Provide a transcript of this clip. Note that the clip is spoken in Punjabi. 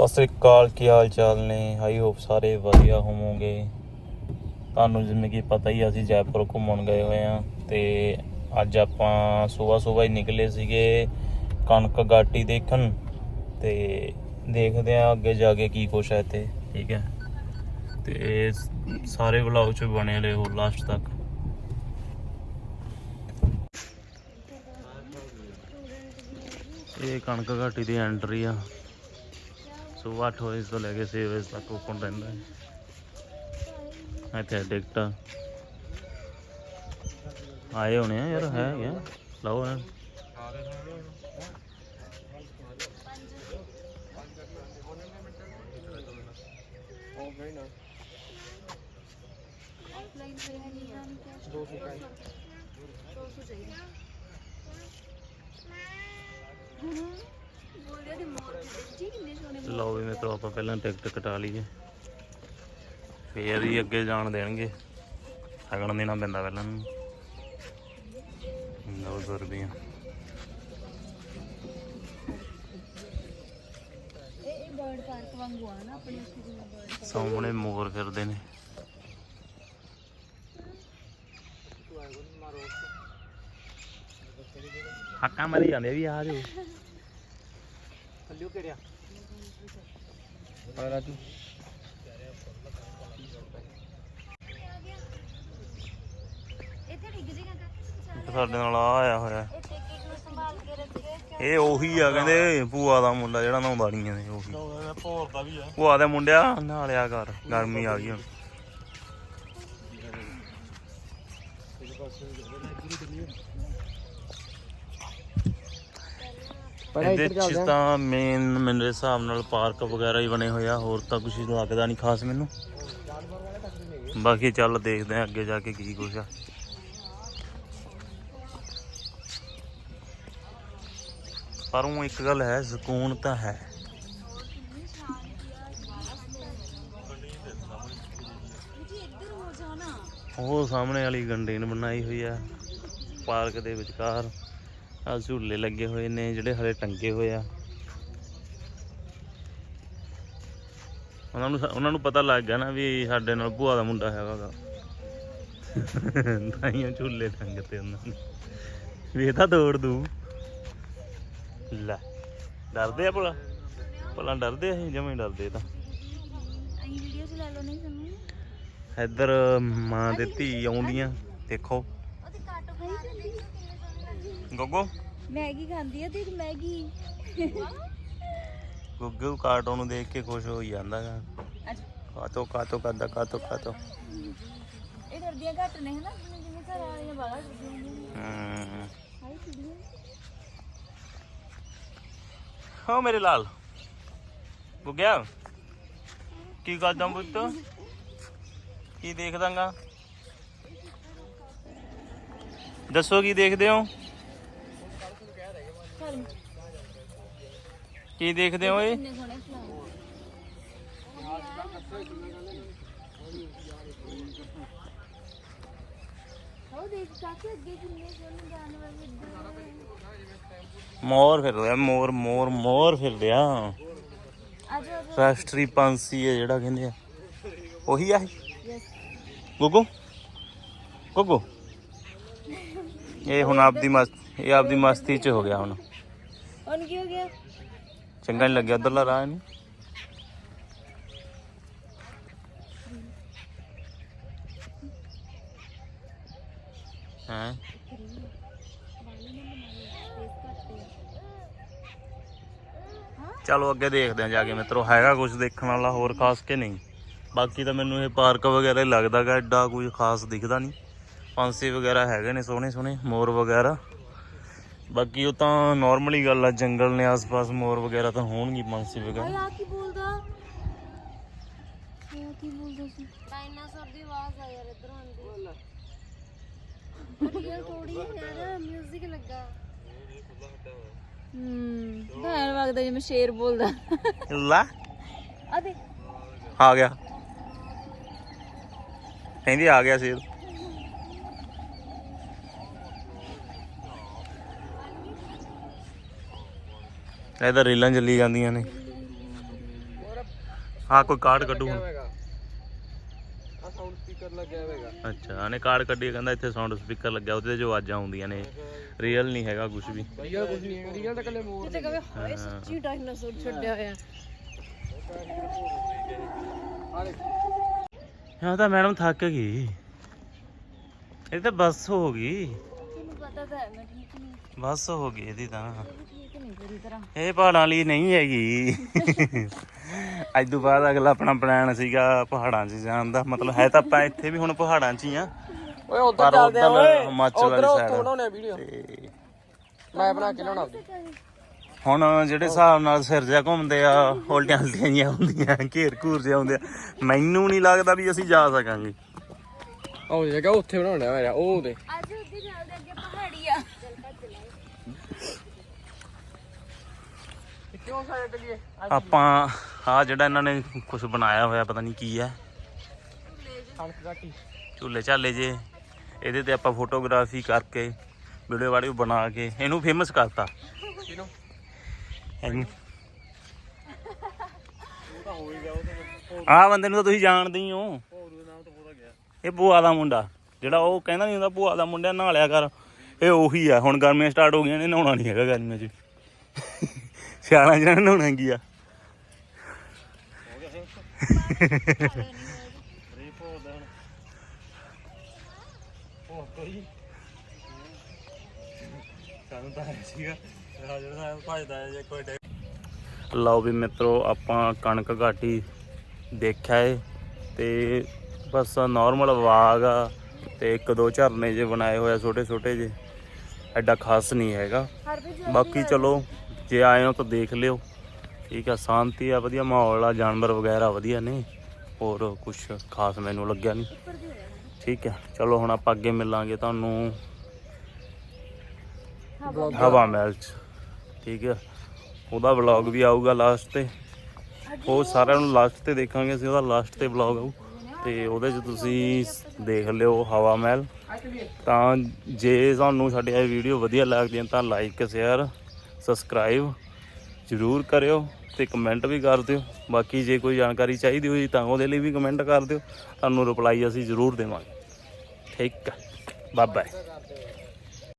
ਸਤਿ ਸ੍ਰੀ ਅਕਾਲ, ਕੀ ਹਾਲ ਚਾਲ ਨੇ? ਆਈ ਹੋਪ ਸਾਰੇ ਵਧੀਆ ਹੋਵੋਗੇ। ਤੁਹਾਨੂੰ ਜਿਵੇਂ ਕਿ ਪਤਾ ਹੀ ਅਸੀਂ ਜੈਪੁਰ ਘੁੰਮਣ ਗਏ ਹੋਏ ਆ ਤੇ ਅੱਜ ਆਪਾਂ ਸਵੇਰ ਸਵੇਰ ਹੀ ਨਿਕਲੇ ਸੀਗੇ ਕਣਕ ਗਾਟੀ ਦੇਖਣ ਤੇ ਦੇਖਦੇ ਆ ਅੱਗੇ ਜਾ ਕੇ ਕੀ ਕੁਛ ਹੈ ਇੱਥੇ, ਠੀਕ ਹੈ? ਤੇ ਸਾਰੇ ਵਲੌਗ ਚ ਬਣੇ ਰਹੋ ਲਾਸਟ ਤੱਕ। ਇਹ ਕਣਕ ਘਾਟੀ ਦੀ ਐਂਟਰੀ ਆ। ਸੁਬਹ 8 ਵਜੇ ਤੋਂ ਲੈ ਕੇ 6 ਵਜੇ ਤੱਕ ਓਪਨ ਰਹਿੰਦਾ ਹੈ। ਇੱਥੇ ਟਿਕਟਾਂ ਆਏ ਹੋਣੇ ਆ ਯਾਰ, ਹੈ ਗਿਆ ਲਓ ਇਹਨਾਂ ਦੋ ਸੌ ਕਾਈ ਦੋ ਸੌ ਚਾਹੀਦਾ। ਲਓ ਵੀ ਮਿੱਤਰੋ ਆਪਾਂ ਪਹਿਲਾਂ ਟਿਕਟ ਕਟਾ ਲਈਏ। ਫੇਰ ਹੀ ਅੱਗੇ ਜਾਣ ਦੇਣਗੇ। ਸਗਣ ਦੇਣਾ ਪੈਂਦਾ ਪਹਿਲਾਂ ਨੂੰ। ਲਓ ਸੌ ਰੁਪਈਆ ਇਹ ਬਰਡ ਪਾਰਕ ਵਾਂਗੂ ਆ ਨਾ ਆਪਣੇ ਉੱਥੇ ਜਿਵੇਂ ਬਰਡ ਸਾਹਮਣੇ ਮੋਰ ਫਿਰਦੇ ਨੇ। ਹੱਕਾਂ ਮਾਰੀ ਜਾਂਦੇ ਵੀ ਆ ਜਾਓ। ਸਾਡੇ ਨਾਲ ਆ ਆਇਆ ਹੋਇਆ। ਇਹ ਟਿਕਟ ਨੂੰ ਸੰਭਾਲ ਕੇ ਰੱਖੇ ਇਹ ਉਹੀ ਆ ਕਹਿੰਦੇ ਭੂਆ ਦਾ ਮੁੰਡਾ ਜਿਹੜਾ ਨਹਾਉਂਦਾ ਨਹੀਂ ਨੇ ਉਹੀ। ਭੂਆ ਦੇ ਮੁੰਡਿਆ ਨਾਲਿਆ ਕਰ ਗਰਮੀ ਆ ਗਈ ਹੁਣ। ਇਹਦੇ ਚ ਤਾਂ ਮੇਨ ਮੇਰੇ ਹਿਸਾਬ ਨਾਲ ਪਾਰਕ ਵਗੈਰਾ ਹੀ ਬਣੇ ਹੋਏ ਆ ਹੋਰ ਤਾਂ ਕੁਝ ਲੱਗਦਾ ਨਹੀਂ ਖਾਸ ਮੈਨੂੰ। ਬਾਕੀ ਚੱਲ ਦੇਖਦੇ ਆ ਅੱਗੇ ਜਾ ਕੇ ਕੀ ਕੁਛ ਆ। ਪਰ ਉਹ ਇੱਕ ਗੱਲ ਹੈ ਸਕੂਨ ਤਾਂ ਹੈ। ਉਹ ਸਾਹਮਣੇ ਵਾਲੀ ਗੰਡੇਨ ਬਣਾਈ ਹੋਈ ਆ ਪਾਰਕ ਦੇ ਵਿਚਕਾਰ। ਆ ਝੂਲੇ ਲੱਗੇ ਹੋਏ ਨੇ ਜਿਹੜੇ ਹਲੇ ਟੰਗੇ ਹੋਏ ਆ। ਉਹਨਾਂ ਨੂੰ ਉਹਨਾਂ ਨੂੰ ਪਤਾ ਲੱਗ ਗਿਆ ਨਾ ਵੀ ਸਾਡੇ ਨਾਲ ਭੂਆ ਦਾ ਮੁੰਡਾ ਹੈਗਾ ਗਾ। ਤਾਈਆਂ ਝੂਲੇ ਟੰਗਤੇ ਉਹਨਾਂ ਨੇ। ਵੀ ਇਹ ਤਾਂ ਦੌੜ ਦੂ। ਲੈ ਡਰਦੇ ਆ ਭਲਾ? ਭਲਾ ਡਰਦੇ ਅਸੀਂ ਜਮੇ ਡਰਦੇ ਤਾਂ। ਅਹੀਂ ਵੀਡੀਓ ਚ ਲੈ ਲਓ ਨਹੀਂ ਸਾਨੂੰ। ਇੱਧਰ ਮਾਂ ਦੇ ਧੀ ਆਉਂਦੀਆਂ ਦੇਖੋ। ਉਹਦੇ ਕਾਟੋ ਖਾਈ ਗੋਗੋ? ਮੈਗੀ ਖਾਂਦੀ ਆ ਤੇ ਮੈਗੀ। ਗੁੱਗੂ ਕਾਰਟੂਨ ਨੂੰ ਦੇਖ ਕੇ ਖੁਸ਼ ਹੋ ਜਾਂਦਾ ਗਾ। ਕਾਤੋ ਕਾਤੋ ਕਰਦਾ ਕਾਤੋ ਕਾਤੋ ਇਹ ਡਰਦੀਆਂ ਘੱਟ ਨੇ ਹਨਾ ਜਿਵੇਂ ਘਰ ਵਾਲੀਆਂ ਬਾਲਾ ਡਰਦੀਆਂ ਨੇ। ਹੋ। ਮੇਰੇ ਲਾਲ। ਗੁੱਗਿਆ ਕੀ ਕਰਦਾ ਪੁੱਤ? ਕੀ ਦੇਖਦਾਂਗਾ ਦੱਸੋ ਕੀ ਦੇਖਦੇ ਹੋ? ਕੀ ਦੇਖਦੇ ਹੋ ਏ ਕਿੰਨੇ ਸੋਹਣੇ ਫਲਾਵਰ ਉਹ ਦੇਖ ਕਾਕੇ ਅੱਗੇ ਕਿੰਨੇ ਸੋਹਣੇ ਜਾਨਵਰ ਇੱਧਰ ਮੋਰ ਫਿਰ ਰਿਹਾ ਮੋਰ ਮੋਰ ਮੋਰ ਫਿਰ ਰਿਹਾ ਰਾਸ਼ਟਰੀ ਪੰਛੀ ਹੈ ਜਿਹੜਾ ਕਹਿੰਦੇ ਆ। ਉਹੀ ਆ ਇਹ? ਗੁੱਗੂ? ਗੁੱਗੂ? ਇਹ ਹੁਣ ਆਪਦੀ ਮਸਤ ਇਹ ਆਪਦੀ ਮਸਤੀ ਚ ਹੋ ਗਿਆ ਹੁਣ। ਹੁਣ ਕੀ ਹੋ ਗਿਆ। ਚੰਗਾ ਨਹੀਂ ਲੱਗਿਆ ਉਧਰਲਾ ਰਾਹ ਨਹੀਂ ਹਾਂ? ਚਲੋ ਅੱਗੇ ਦੇਖਦੇ ਆ ਜਾ ਕੇ ਮਿੱਤਰੋ, ਹੈਗਾ ਕੁਝ ਦੇਖਣ ਵਾਲਾ ਹੋਰ ਖਾਸ ਕੇ ਨਹੀਂ? ਬਾਕੀ ਤਾਂ ਮੈਨੂੰ ਇਹ ਪਾਰਕ ਵਗੈਰਾ ਹੀ ਲੱਗਦਾਗਾ ਐਡਾ ਕੁਝ ਖਾਸ ਦਿਖਦਾ ਨਹੀਂ। ਪੰਛੀ ਵਗੈਰਾ ਹੈਗੇ ਨੇ ਸੋਹਣੇ ਸੋਹਣੇ ਮੋਰ ਵਗੈਰਾ। ਬਾਕੀ ਉਹ ਤਾਂ ਨਾਰਮਲੀ ਗੱਲ ਆ ਜੰਗਲ ਨੇ ਆਸ-ਪਾਸ ਮੋਰ ਵਗੈਰਾ ਤਾਂ ਹੋਣਗੇ ਪੰਛੀ ਓਏ ਵਗੈਰਾ ਆ ਕੀ ਬੋਲਦਾ? ਆ ਕੀ ਬੋਲਦਾ ਸੀ? ਡਾਇਨਾਸੌਰ ਦੀ ਆਵਾਜ਼ ਆ ਯਾਰ ਇਧਰੋਂ ਆਉਂਦੀ। ਅੜੀਆ ਥੋੜੀ ਯਾਰ 뮤직 ਲੱਗਾ। ਹੂੰ ਭੈਣ ਵਗਦਾ ਜਿਵੇਂ ਸ਼ੇਰ ਬੋਲਦਾ। ਲਾ। ਆ ਦੇ ਆ ਗਿਆ। ਕਹਿੰਦੀ ਆ ਗਿਆ ਸ਼ੇਰ। ਇਹ ਤਾਂ ਰੀਲਾਂ ਚੱਲੀ ਜਾਂਦੀਆਂ ਨੇ। ਹਾਂ ਕੋਈ ਕਾਰਡ ਕੱਢੂ ਹੁਣ। ਆ ਸਾਊਂਡ ਸਪੀਕਰ ਲੱਗਿਆ ਹੋਵੇਗਾ ਅੱਛਾ ਨੇ ਕਾਰਡ ਕੱਢੀ ਕਹਿੰਦਾ ਇੱਥੇ ਸਾਊਂਡ ਸਪੀਕਰ ਲੱਗਿਆ ਉਹਦੇ 'ਤੇ ਜੋ ਆਵਾਜ਼ਾਂ ਆਉਂਦੀਆਂ ਨੇ ਰੀਅਲ ਨਹੀਂ ਹੈਗਾ ਕੁਝ ਵੀ। ਰੀਅਲ ਕੁਝ ਨਹੀਂ ਹੈ। ਰੀਅਲ ਤਾਂ ਕੱਲੇ ਮੋਰ ਕਿਤੇ ਕਵੇ ਹਾਏ ਸੱਚੀ ਡਾਇਨਾਸੌਰ ਛੱਡਿਆ ਹੋਇਆ। ਹਾਂ ਤਾਂ ਮੈਡਮ ਥੱਕ ਗਈ। ਇਹ ਤਾਂ ਬੱਸ ਹੋ ਗਈ। ਪਤਾ ਤਾਂ ਹੈ ਮੈਂ ਠੀਕ ਨਹੀਂ। ਬੱਸ ਹੋ ਗਈ ਇਹਦੀ ਤਾਂ। ਠੀਕ ਨਹੀਂ ਪੂਰੀ ਤਰ੍ਹਾਂ। ਇਹ ਪਹਾੜਾਂ ਲਈ ਨਹੀਂ ਹੈਗੀ। ਅੱਜ ਤੋਂ ਬਾਅਦ ਅਗਲਾ ਆਪਣਾ ਪਲਾਨ ਸੀਗਾ ਪਹਾੜਾਂ 'ਚ ਜਾਣ ਦਾ। ਮਤਲਬ ਹੈ ਤਾਂ ਆਪਾਂ ਇੱਥੇ ਵੀ ਹੁਣ ਪਹਾੜਾਂ 'ਚ ਹੀ ਆ। ਓਏ ਉਧਰ ਪਰ ਚੱਲਦੇ ਆ ਉੱਧਰ ਓਏ। ਹਿਮਾਚਲ ਵਾਲੀ ਉਧਰ side ਉੱਥੋਂ ਆ। ਬਣਾਉਣੇ ਵੀਡੀਓ ਤੇ ਮੈਂ ਬਣਾ ਕੇ ਲਿਆਉਣਾ ਆਪਦੀ ਹੁਣ ਜਿਹੜੇ ਹਿਸਾਬ ਨਾਲ ਸਿਰ ਜਿਹਾ ਘੁੰਮਦੇ ਆ ਉਲਟੀਆਂ ਉਲਟੀਆਂ ਜਿਹੀਆਂ ਹੁੰਦੀਆਂ ਘੇਰ ਘੂਰ ਜਿਹਾ ਹੁੰਦੇ ਆ ਮੈਨੂੰ ਨਹੀਂ ਲੱਗਦਾ ਵੀ ਅਸੀਂ ਜਾ ਸਕਾਂਗੇ। ਉਹ ਜਗ੍ਹਾ ਉੱਥੇ ਬਣਾਉਣਾ ਮੇਰਾ ਉਹ ਉਹਦੇ ਅੱਜ ਉੱਧਰ ਚੱਲਦੇ ਅੱਗੇ ਪਹਾੜੀ ਆ ਕਿਉਂ ਸਾਈਡ ਤੇ ਆਪਾਂ ਆ ਜਿਹੜਾ ਇਹਨਾਂ ਨੇ ਕੁਝ ਬਣਾਇਆ ਹੋਇਆ ਪਤਾ ਨਹੀਂ ਕੀ ਹੈ। ਕਣਕ ਘਾਟੀ ਝੂਲੇ ਝਾਲੇ ਜੇ। ਇਹਦੇ ਤੇ ਆਪਾਂ ਫੋਟੋਗ੍ਰਾਫੀ ਕਰਕੇ ਵੀਡੀਓ ਵਾਡੀਓ ਬਣਾ ਕੇ ਇਹਨੂੰ ਫੇਮਸ ਕਰਤਾ। ਇਹਨੂੰ। ਆਹ ਬੰਦੇ ਨੂੰ ਤਾਂ ਤੁਸੀਂ ਜਾਣਦੇ ਹੀ ਇਹ ਭੂਆ ਦਾ ਮੁੰਡਾ ਜਿਹੜਾ ਉਹ ਕਹਿੰਦਾ ਨਹੀਂ ਹੁੰਦਾ ਭੂਆ ਦਾ ਮੁੰਡਾ ਨਹਾ ਲਿਆ ਕਰ। ਇਹ ਉਹੀ ਆ ਹੁਣ ਗਰਮੀਆਂ ਸਟਾਰਟ ਹੋ ਗਈਆਂ ਨੇ ਨਹਾਉਣਾ ਨਹੀਂ ਹੈਗਾ ਗਰਮੀਆਂ 'ਚ। 'ਚ ਨਾ ਨਹਾਉਣਾ ਕੀ ਆ? ਲਓ ਵੀ ਮਿੱਤਰੋ ਆਪਾਂ ਕਣਕ ਘਾਟੀ ਦੇਖਿਆ ਏ ਤੇ ਬਸ ਨਾਰਮਲ ਬਾਗ ਆ ਤੇ ਇੱਕ ਦੋ ਝਰਨੇ ਜੇ ਬਣਾਏ ਹੋਏ ਆ ਛੋਟੇ ਛੋਟੇ ਜੇ। ਐਡਾ ਖਾਸ ਨਹੀਂ ਹੈਗਾ। ਬਾਕੀ ਚਲੋ ਜੇ ਆਏ ਹੋ ਤਾਂ ਦੇਖ ਲਿਓ। ਠੀਕ ਆ, ਸ਼ਾਂਤੀ ਆ, ਵਧੀਆ ਮਾਹੌਲ ਆ, ਜਾਨਵਰ ਵਗੈਰਾ ਵਧੀਆ ਨੇ। ਹੋਰ ਕੁਝ ਖਾਸ ਮੈਨੂੰ ਲੱਗਿਆ ਨਹੀਂ ਠੀਕ ਹੈ ਚਲੋ ਹੁਣ ਆਪਾਂ ਅੱਗੇ ਮਿਲਾਂਗੇ ਤੁਹਾਨੂੰ। ਹਵਾ ਮਹਿਲ ਚ। ਠੀਕ ਹੈ ਉਹਦਾ ਵਲੌਗ ਵੀ ਆਊਗਾ ਲਾਸਟ ਤੇ। ਉਹ ਸਾਰਿਆਂ ਨੂੰ ਲਾਸਟ ਤੇ ਦੇਖਾਂਗੇ ਅਸੀਂ, ਉਹਦਾ ਲਾਸਟ ਤੇ ਵਲੌਗ ਆਊ। ਤੇ ਉਹਦੇ 'ਚ ਤੁਸੀਂ ਦੇਖ ਲਿਓ ਹਵਾ ਮਹਿਲ। ਤਾਂ ਜੇ ਤੁਹਾਨੂੰ ਸਾਡੀ ਇਹ ਵੀਡੀਓ ਵਧੀਆ ਲੱਗਦੀ ਤਾਂ ਲਾਈਕ ਸ਼ੇਅਰ ਸਬਸਕ੍ਰਾਈਬ ਜ਼ਰੂਰ ਕਰਿਓ ਤੇ ਕਮੈਂਟ ਵੀ ਕਰ ਦਿਓ। ਬਾਕੀ ਜੇ ਕੋਈ ਜਾਣਕਾਰੀ ਚਾਹੀਦੀ ਹੋਈ ਤਾਂ ਉਹਦੇ ਲਈ ਵੀ ਕਮੈਂਟ ਕਰ ਦਿਓ। ਤੁਹਾਨੂੰ ਰਿਪਲਾਈ ਅਸੀਂ ਜ਼ਰੂਰ ਦੇਵਾਂਗੇ। ਠੀਕ ਹੈ। Bye bye